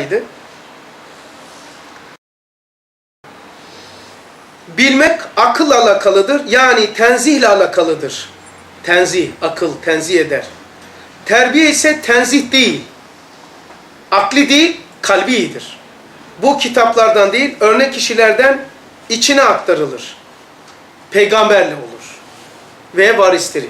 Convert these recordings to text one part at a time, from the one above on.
idi. Bilmek akılla alakalıdır. Yani tenzihle alakalıdır. Tenzih, akıl tenzih eder. Terbiye ise tenzih değil. Akli değil, kalbidir. Bu kitaplardan değil, örnek kişilerden içine aktarılır. Peygamberle olur. Ve varisleri.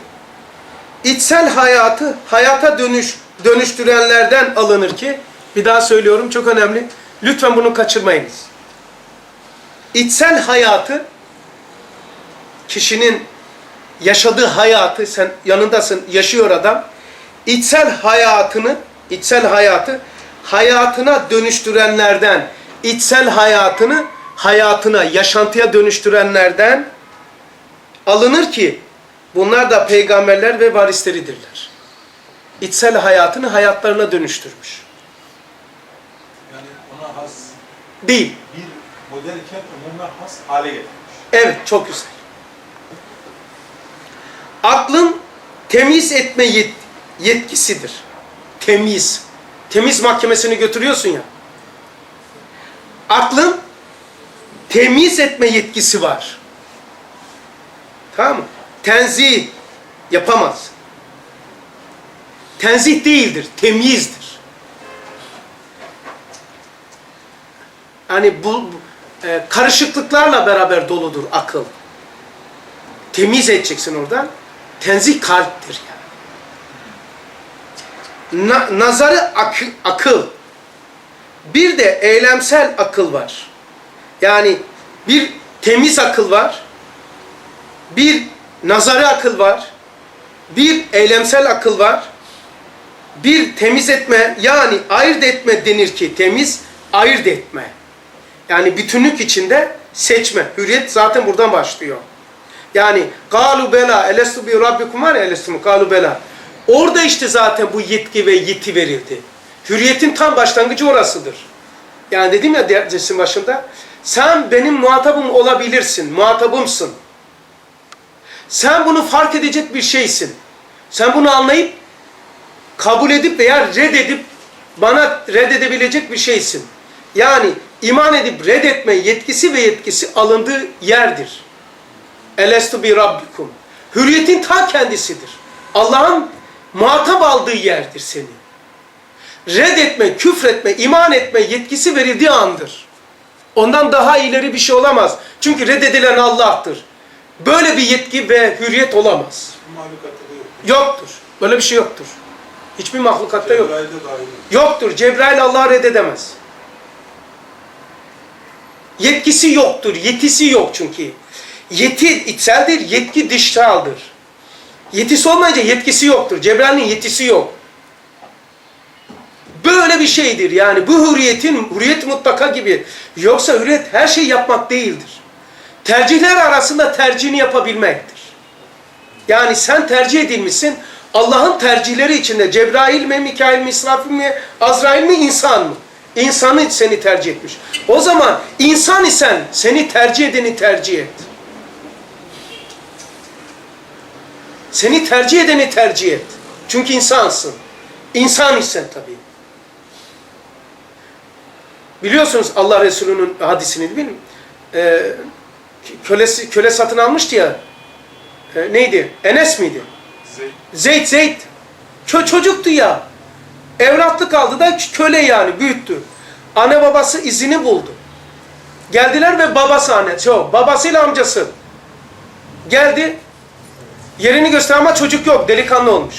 İçsel hayatı hayata dönüş dönüştürenlerden alınır ki bir daha söylüyorum çok önemli. Lütfen bunu kaçırmayınız. İçsel hayatı kişinin yaşadığı hayatı sen yanındasın yaşıyor adam. İçsel hayatını içsel hayatı hayatına dönüştürenlerden içsel hayatını hayatına yaşantıya dönüştürenlerden alınır ki bunlar da peygamberler ve varisleridirler. İçsel hayatını hayatlarına dönüştürmüş. Yani ona has Değil. bir modelken umuma has hale getirmiş. Evet, çok güzel. Aklın temiz etme yet- yetkisidir. Temiz. Temiz mahkemesini götürüyorsun ya. Aklın temiz etme yetkisi var. Tamam mı? Tenzih yapamaz. Tenzih değildir, temizdir. Hani bu e, karışıklıklarla beraber doludur akıl. Temiz edeceksin oradan. Tenzih kalptir yani. Na- nazarı akı- akıl. Bir de eylemsel akıl var. Yani bir temiz akıl var. Bir nazarı akıl var. Bir eylemsel akıl var. Bir temiz etme yani ayırt etme denir ki temiz ayırt etme. Yani bütünlük içinde seçme. Hürriyet zaten buradan başlıyor. Yani galu bela elestu bi rabbikum var ya elestu galu bela. Orada işte zaten bu yetki ve yeti verildi. Hürriyetin tam başlangıcı orasıdır. Yani dedim ya dersin başında sen benim muhatabım olabilirsin, muhatabımsın. Sen bunu fark edecek bir şeysin. Sen bunu anlayıp kabul edip veya reddedip bana reddedebilecek bir şeysin. Yani iman edip reddetme yetkisi ve yetkisi alındığı yerdir. Elestu bi rabbikum. Hürriyetin ta kendisidir. Allah'ın muhatap aldığı yerdir seni. Reddetme, küfretme, iman etme yetkisi verildiği andır. Ondan daha ileri bir şey olamaz. Çünkü reddedilen Allah'tır. Böyle bir yetki ve hürriyet olamaz. Yoktur. Böyle bir şey yoktur. Hiçbir mahlukatta yok. Yoktur. Cebrail Allah'ı reddedemez. Yetkisi yoktur. Yetisi yok çünkü. Yeti içseldir, yetki dışsaldır. Yetisi olmayınca yetkisi yoktur. Cebrail'in yetisi yok. Böyle bir şeydir yani. Bu hürriyetin, hürriyet mutlaka gibi. Yoksa hürriyet her şey yapmak değildir. Tercihler arasında tercihini yapabilmektir. Yani sen tercih edilmişsin. Allah'ın tercihleri içinde Cebrail mi, Mikail mi, İsrafil mi, Azrail mi, insan mı? İnsanı seni tercih etmiş. O zaman insan isen seni tercih edeni tercih et. Seni tercih edeni tercih et. Çünkü insansın. İnsan isen tabii. Biliyorsunuz Allah Resulü'nün hadisini değil mi? Ee, kölesi, köle satın almıştı ya. Ee, neydi? Enes miydi? Zeyd. Zeyd Zeyd. Çö çocuktu ya. Evlatlık aldı da köle yani büyüttü. Anne babası izini buldu. Geldiler ve babası anne, yok babasıyla amcası. Geldi. Yerini göster ama çocuk yok, delikanlı olmuş.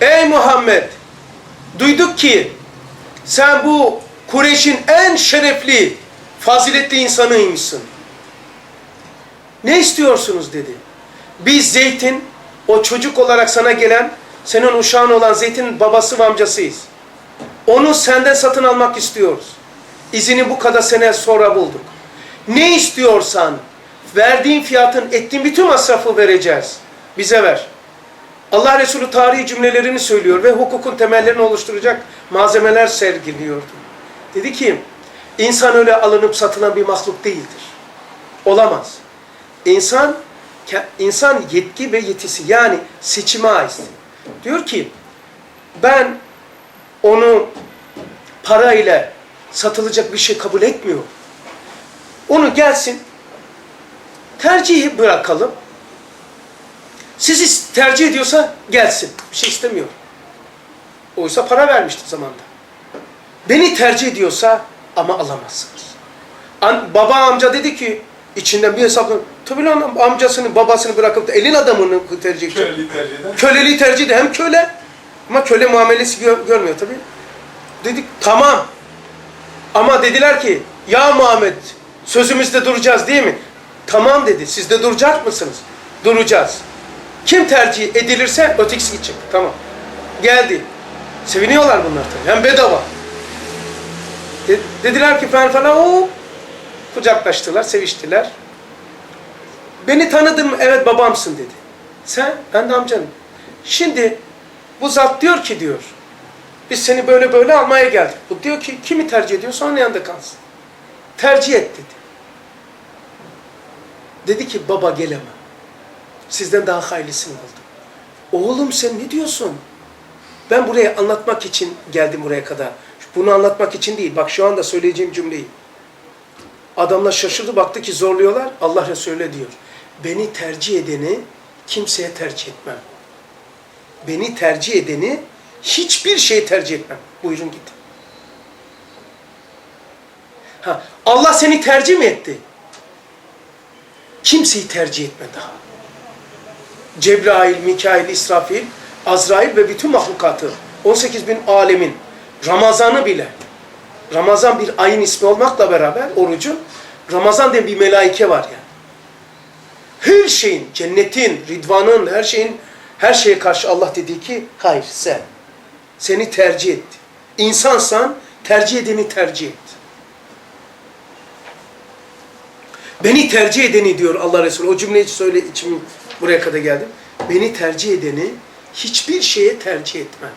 Ey Muhammed! Duyduk ki sen bu Kureyş'in en şerefli, faziletli insanıymışsın. Ne istiyorsunuz dedi. Biz Zeyt'in o çocuk olarak sana gelen, senin uşağın olan Zeyt'in babası ve amcasıyız. Onu senden satın almak istiyoruz. İzini bu kadar sene sonra bulduk. Ne istiyorsan, verdiğin fiyatın, ettiğin bütün masrafı vereceğiz. Bize ver. Allah Resulü tarihi cümlelerini söylüyor ve hukukun temellerini oluşturacak malzemeler sergiliyordu. Dedi ki, insan öyle alınıp satılan bir mahluk değildir. Olamaz. İnsan insan yetki ve yetisi yani seçime ait. Diyor ki ben onu parayla satılacak bir şey kabul etmiyor. Onu gelsin, tercihi bırakalım. Sizi tercih ediyorsa gelsin. Bir şey istemiyor. Oysa para vermişti zamanda. Beni tercih ediyorsa ama alamazsınız. An, baba amca dedi ki içinden bir hesapla tabii lan amcasını babasını bırakıp da elin adamını tercih edecek. Köleliği tercih eden. Köleliği tercih de hem köle ama köle muamelesi gör- görmüyor tabii. Dedik tamam. Ama dediler ki ya Muhammed sözümüzde duracağız değil mi? Tamam dedi. Siz de duracak mısınız? Duracağız. Kim tercih edilirse ötekisi gidecek. Tamam. Geldi. Seviniyorlar bunlar tabii. Hem bedava. De- dediler ki falan falan o kucaklaştılar, seviştiler. Beni tanıdın mı? Evet babamsın dedi. Sen? Ben de amcanım. Şimdi bu zat diyor ki diyor, biz seni böyle böyle almaya geldik. Bu diyor ki kimi tercih ediyorsa onun yanında kalsın. Tercih et dedi. Dedi ki baba gelemem. Sizden daha hayırlısını buldum. Oğlum sen ne diyorsun? Ben buraya anlatmak için geldim buraya kadar. Bunu anlatmak için değil. Bak şu anda söyleyeceğim cümleyi. Adamlar şaşırdı baktı ki zorluyorlar. Allah Resulü diyor. Beni tercih edeni kimseye tercih etmem. Beni tercih edeni hiçbir şeye tercih etmem. Buyurun git. Ha, Allah seni tercih mi etti? Kimseyi tercih etme daha. Cebrail, Mikail, İsrafil, Azrail ve bütün mahlukatı, 18 bin alemin, Ramazan'ı bile, Ramazan bir ayın ismi olmakla beraber orucun, Ramazan diye bir melaike var yani. Her şeyin, cennetin, ridvanın, her şeyin, her şeye karşı Allah dedi ki, hayır sen, seni tercih etti. İnsansan, tercih edeni tercih et. Beni tercih edeni diyor Allah Resulü. O cümleyi söyle içim buraya kadar geldim. Beni tercih edeni hiçbir şeye tercih etmem.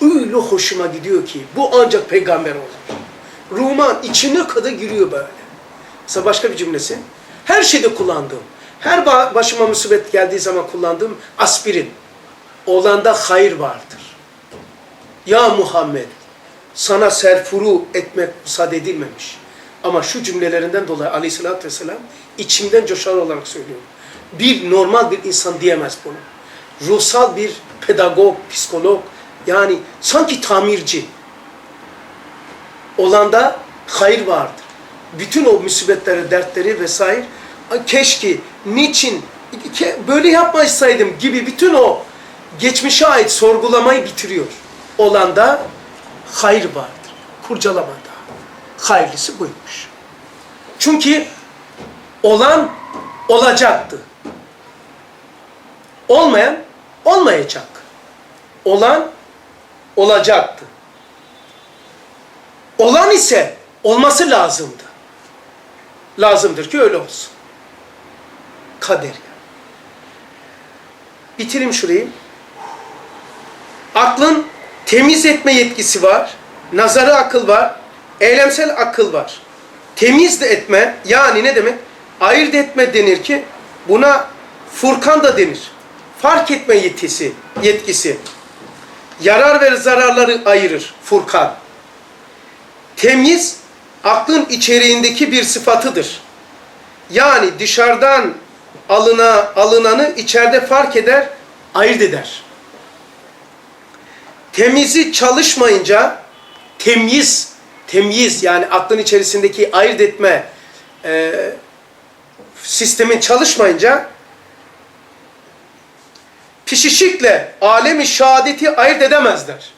Öyle hoşuma gidiyor ki bu ancak peygamber olur. Ruman içine kadar giriyor böyle. Mesela başka bir cümlesi. Her şeyde kullandığım, her ba- başıma musibet geldiği zaman kullandığım aspirin. Olanda hayır vardır. Ya Muhammed, sana serfuru etmek müsaade edilmemiş. Ama şu cümlelerinden dolayı aleyhissalatü vesselam içimden coşar olarak söylüyorum. Bir normal bir insan diyemez bunu. Ruhsal bir pedagog, psikolog yani sanki tamirci. Olanda hayır vardır. Bütün o musibetleri, dertleri vesaire keşke, niçin, böyle yapmasaydım gibi bütün o geçmişe ait sorgulamayı bitiriyor. Olanda hayır vardır. Kurcalamada. Hayırlısı buymuş. Çünkü olan olacaktı. Olmayan olmayacak. Olan olacaktı. Olan ise olması lazımdı. Lazımdır ki öyle olsun. Kader. Bitireyim şurayı. Aklın temiz etme yetkisi var. Nazarı akıl var. Eylemsel akıl var. Temiz de etme yani ne demek? Ayırt etme denir ki buna Furkan da denir. Fark etme yetkisi, yetkisi. Yarar ve zararları ayırır Furkan. Temiz aklın içeriğindeki bir sıfatıdır. Yani dışarıdan alına alınanı içeride fark eder, ayırt eder. Temizi çalışmayınca temyiz, temyiz yani aklın içerisindeki ayırt etme e, sistemin çalışmayınca pişişikle alemi şehadeti ayırt edemezler.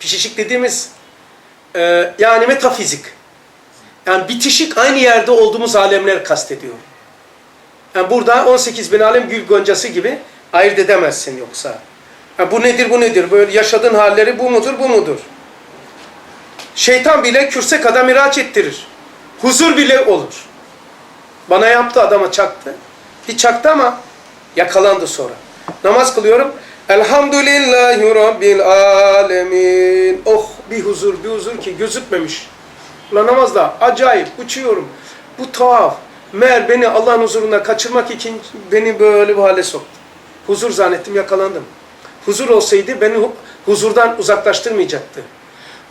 Pişişik dediğimiz e, yani metafizik. Yani bitişik aynı yerde olduğumuz alemler kastediyor. Yani burada 18 bin alem gül goncası gibi ayırt edemezsin yoksa. Ha, bu nedir bu nedir? Böyle yaşadığın halleri bu mudur bu mudur? Şeytan bile kürse kadar miraç ettirir. Huzur bile olur. Bana yaptı adama çaktı. Bir çaktı ama yakalandı sonra. Namaz kılıyorum. Elhamdülillahi Rabbil alemin. Oh bir huzur bir huzur ki gözükmemiş. Ulan namazda acayip uçuyorum. Bu tuhaf. Meğer beni Allah'ın huzuruna kaçırmak için beni böyle bu hale soktu. Huzur zannettim yakalandım. Huzur olsaydı beni hu- huzurdan uzaklaştırmayacaktı.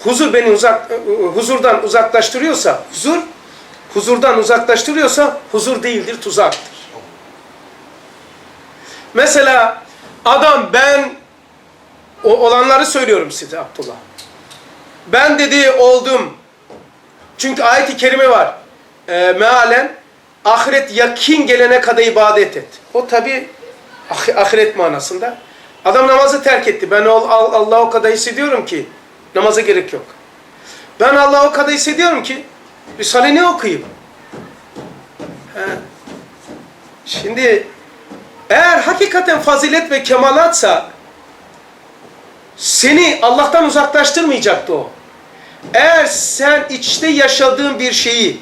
huzur beni uzak huzurdan uzaklaştırıyorsa, huzur huzurdan uzaklaştırıyorsa huzur değildir, tuzaktır. Mesela adam ben o olanları söylüyorum size Abdullah. Ben dedi oldum. Çünkü ayet-i kerime var. E, mealen ahiret yakin gelene kadar ibadet et. O tabi ahiret manasında. Adam namazı terk etti. Ben Allah'ı o kadar hissediyorum ki namaza gerek yok. Ben Allah'ı o kadar hissediyorum ki Risale ne okuyayım? He. Şimdi eğer hakikaten fazilet ve kemalatsa seni Allah'tan uzaklaştırmayacaktı o. Eğer sen içte yaşadığın bir şeyi,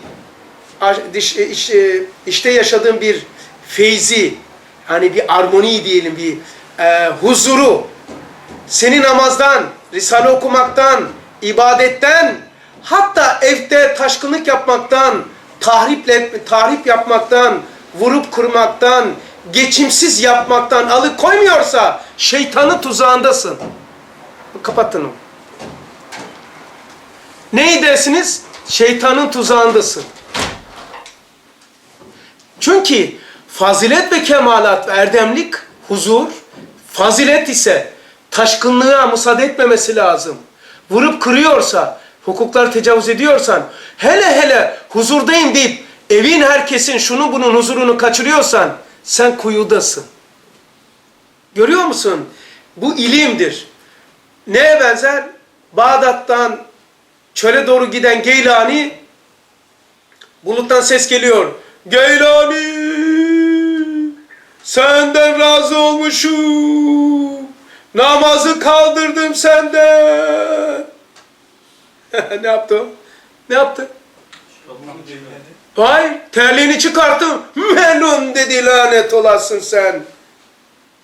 işte yaşadığın bir feyzi, hani bir armoni diyelim, bir e, huzuru, seni namazdan, risale okumaktan, ibadetten, hatta evde taşkınlık yapmaktan, tahriple, tahrip yapmaktan, vurup kırmaktan, geçimsiz yapmaktan alıkoymuyorsa şeytanın tuzağındasın. Kapatın onu. Neyi dersiniz? Şeytanın tuzağındasın. Çünkü fazilet ve kemalat ve erdemlik, huzur, fazilet ise taşkınlığa müsaade etmemesi lazım. Vurup kırıyorsa, hukukları tecavüz ediyorsan, hele hele huzurdayım deyip evin herkesin şunu bunun huzurunu kaçırıyorsan, sen kuyudasın. Görüyor musun? Bu ilimdir. Neye benzer? Bağdat'tan çöle doğru giden Geylani buluttan ses geliyor. Geylani senden razı olmuşum. Namazı kaldırdım senden. ne yaptı? Ne yaptı? Hayır, terliğini çıkarttım. Melun dedi lanet olasın sen.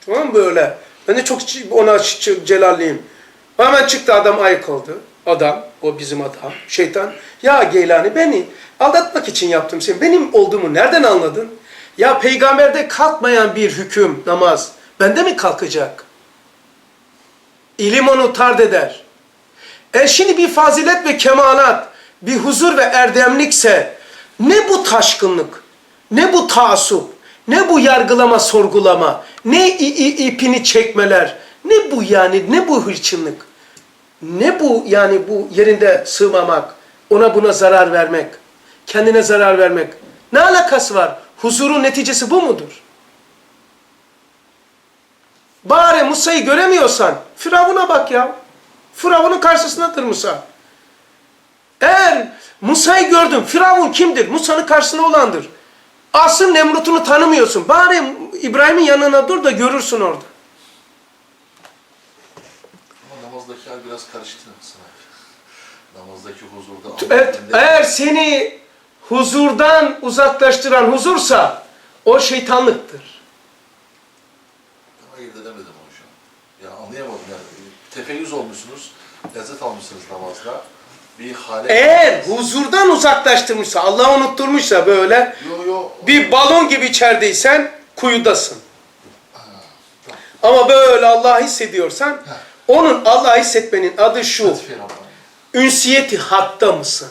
Tamam böyle? Ben de çok ona celalliyim. Hemen çıktı adam ayık oldu. Adam, o bizim adam, şeytan. Ya Geylani beni aldatmak için yaptım seni. Benim olduğumu nereden anladın? Ya peygamberde kalkmayan bir hüküm, namaz, bende mi kalkacak? İlim onu tard eder. E şimdi bir fazilet ve kemalat, bir huzur ve erdemlikse ne bu taşkınlık, ne bu taassup, ne bu yargılama, sorgulama, ne ipini çekmeler, ne bu yani, ne bu hırçınlık, ne bu yani bu yerinde sığmamak, ona buna zarar vermek, kendine zarar vermek. Ne alakası var? Huzurun neticesi bu mudur? Bari Musa'yı göremiyorsan, Firavun'a bak ya. Firavun'un karşısındadır Musa. Eğer Musa'yı gördün, Firavun kimdir? Musa'nın karşısında olandır. Asıl Nemrut'unu tanımıyorsun. Bari İbrahim'in yanına dur da görürsün orada. Ama namazdaki hal biraz karıştı sanki. Namazdaki huzurda... Evet, eğer seni huzurdan uzaklaştıran huzursa o şeytanlıktır. Ayırt edemedim onu şu an. Ya anlayamadım yani. Tefeyyüz olmuşsunuz, lezzet almışsınız namazda. Bir hale... Eğer huzurdan uzaklaştırmışsa, Allah unutturmuşsa böyle Yo yo. bir balon gibi içerideysen kuyudasın. Ama böyle Allah hissediyorsan onun Allah hissetmenin adı şu. Ünsiyeti hakta mısın?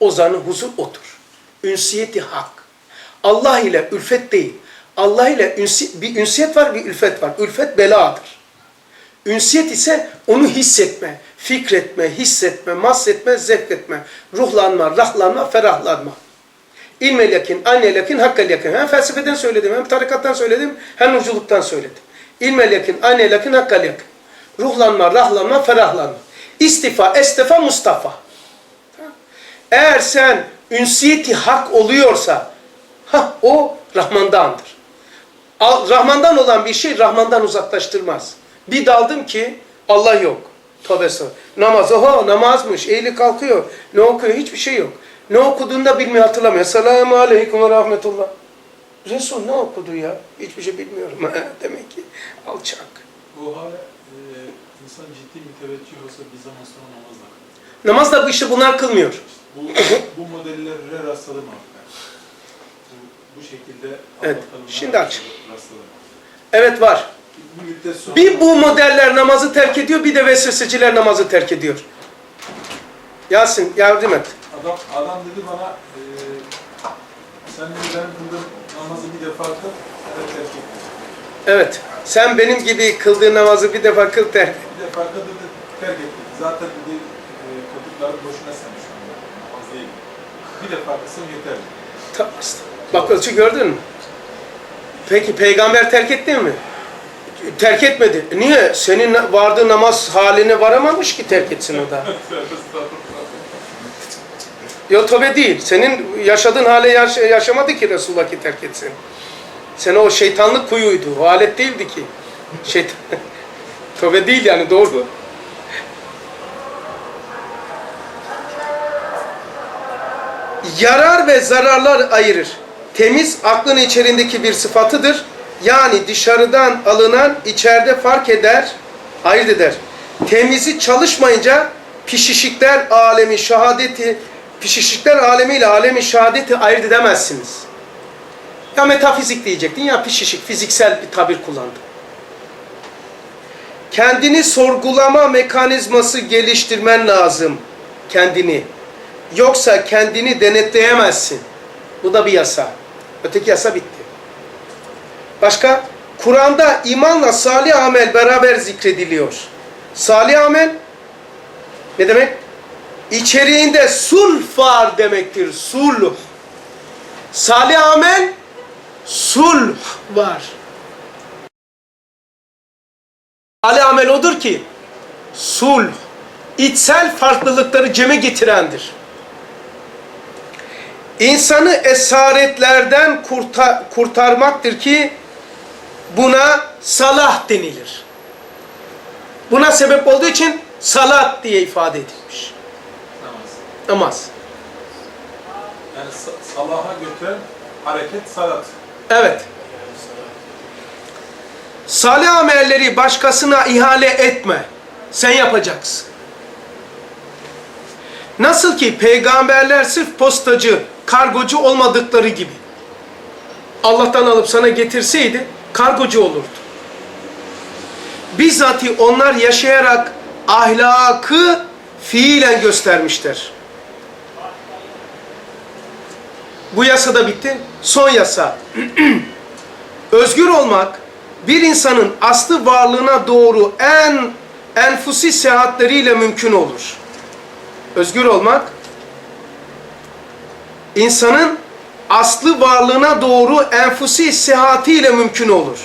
O zaman huzur otur. Ünsiyeti hak. Allah ile ülfet değil. Allah ile ünsi, bir ünsiyet var, bir ülfet var. Ülfet beladır. Ünsiyet ise onu hissetme, fikretme, hissetme, mahsetme, zevk etme, ruhlanma, rahlanma, ferahlanma. İlmel yakin, aynel yakin, hakkal yakin. Hem felsefeden söyledim, hem tarikattan söyledim, hem nurculuktan söyledim. İlmel yakin, aynel yakin, hakkal yakin. Ruhlanma, rahlanma, ferahlanma. İstifa, estefa, Mustafa. Eğer sen ünsiyeti hak oluyorsa, ha o Rahman'dandır. Rahman'dan olan bir şey Rahman'dan uzaklaştırmaz. Bir daldım ki Allah yok. Tövbe estağfurullah. Namaz, oho namazmış, eğili kalkıyor. Ne okuyor? Hiçbir şey yok. Ne okuduğunu da bilmiyor, hatırlamıyor. Selamun aleyküm ve rahmetullah. Resul ne okudu ya? Hiçbir şey bilmiyorum. Demek ki alçak. Bu hale e, insan ciddi müteveccih olsa bir zaman sonra namazla kılır. Namaz da işte bunlar kılmıyor. Bu, bu modellere rastladım abi. Bu, bu şekilde Evet, şimdi aç. Rastladım. Evet var. Bir bu modeller namazı terk ediyor, bir de vesveseciler namazı terk ediyor. Yasin yardım et. Adam, adam dedi bana, e, sen dedi benim kıldığım namazı bir defa kıl, terk et. Evet. Sen benim gibi kıldığın namazı bir defa kıl der. Bir defa kıl terk et dedi. Zaten dedi, e, boşuna sen şu anda, namaz değil. Bir defa kılsın yeter dedi. Ta- Bak ölçü gördün mü? Peki peygamber terk etti mi? Terk etmedi. Niye? Senin vardığı namaz haline varamamış ki terk etsin o da. Yok tabi değil. Senin yaşadığın hale yaş- yaşamadı ki Resulullah ki terk etsin. Sen o şeytanlık kuyuydu. O alet değildi ki. Şeytan. Tövbe değil yani doğru. Yarar ve zararlar ayırır. Temiz aklın içerisindeki bir sıfatıdır. Yani dışarıdan alınan içeride fark eder, ayırt eder. Temizi çalışmayınca pişişikler alemi şehadeti, pişişikler alemiyle alemi şehadeti ayırt edemezsiniz. Ya metafizik diyecektin ya pişişik, fiziksel bir tabir kullandım. Kendini sorgulama mekanizması geliştirmen lazım. Kendini. Yoksa kendini denetleyemezsin. Bu da bir yasa. Öteki yasa bitti. Başka? Kur'an'da imanla salih amel beraber zikrediliyor. Salih amel ne demek? İçeriğinde sulh var demektir. Sulh. Salih amel sulh var. Salih amel odur ki sulh içsel farklılıkları ceme getirendir. İnsanı esaretlerden kurta- kurtarmaktır ki buna salah denilir. Buna sebep olduğu için salat diye ifade edilmiş. Namaz. Namaz. Yani sa- salaha götüren hareket salat. Evet. Salih amelleri başkasına ihale etme. Sen yapacaksın. Nasıl ki peygamberler sırf postacı, kargocu olmadıkları gibi. Allah'tan alıp sana getirseydi kargocu olurdu. Bizzati onlar yaşayarak ahlakı fiilen göstermişler. Bu yasa da bitti. Son yasa. Özgür olmak bir insanın aslı varlığına doğru en enfusi seyahatleriyle mümkün olur. Özgür olmak insanın aslı varlığına doğru enfusi sehatiyle mümkün olur.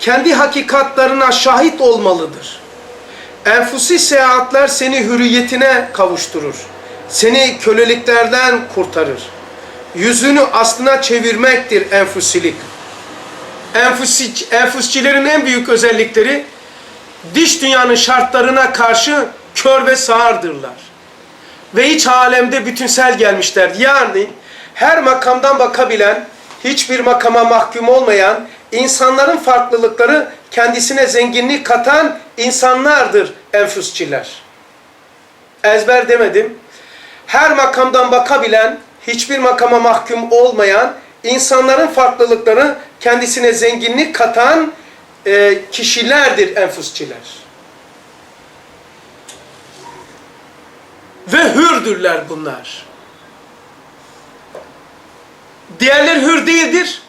Kendi hakikatlarına şahit olmalıdır. Enfusi seyahatler seni hürriyetine kavuşturur. Seni köleliklerden kurtarır. Yüzünü aslına çevirmektir enfusilik. Enfusi, enfusçilerin en büyük özellikleri diş dünyanın şartlarına karşı kör ve sağırdırlar. Ve iç alemde bütünsel gelmişler. Yani her makamdan bakabilen, hiçbir makama mahkum olmayan, insanların farklılıkları kendisine zenginlik katan insanlardır enfüsçiler. Ezber demedim. Her makamdan bakabilen, hiçbir makama mahkum olmayan, insanların farklılıkları kendisine zenginlik katan e, kişilerdir enfüsçiler. Ve hürdürler bunlar. Diğerleri hür değildir.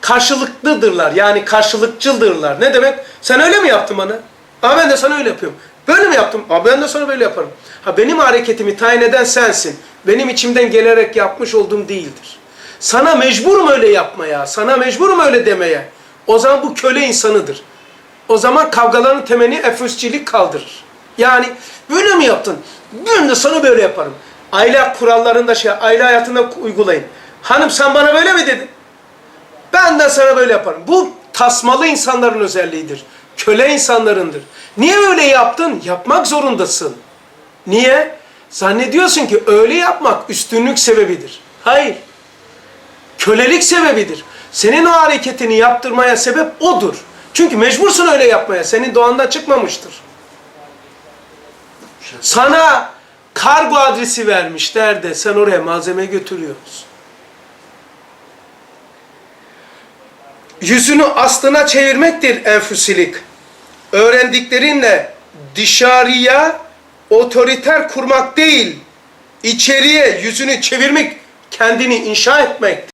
Karşılıklıdırlar. Yani karşılıkçıldırlar. Ne demek? Sen öyle mi yaptın bana? Ama ben de sana öyle yapıyorum. Böyle mi yaptım? Ama ben de sana böyle yaparım. Ha benim hareketimi tayin eden sensin. Benim içimden gelerek yapmış olduğum değildir. Sana mecburum öyle yapmaya. Sana mecburum öyle demeye. O zaman bu köle insanıdır. O zaman kavgaların temeli efüsçilik kaldırır. Yani böyle mi yaptın? Ben de sana böyle yaparım. Aile kurallarında şey, aile hayatında uygulayın. Hanım sen bana böyle mi dedin? Ben de sana böyle yaparım. Bu tasmalı insanların özelliğidir. Köle insanlarındır. Niye öyle yaptın? Yapmak zorundasın. Niye? Zannediyorsun ki öyle yapmak üstünlük sebebidir. Hayır. Kölelik sebebidir. Senin o hareketini yaptırmaya sebep odur. Çünkü mecbursun öyle yapmaya. Senin doğanda çıkmamıştır. Sana kargo adresi vermişler de sen oraya malzeme götürüyorsun. Yüzünü aslına çevirmektir enfüsilik. Öğrendiklerinle dışarıya otoriter kurmak değil, içeriye yüzünü çevirmek, kendini inşa etmektir.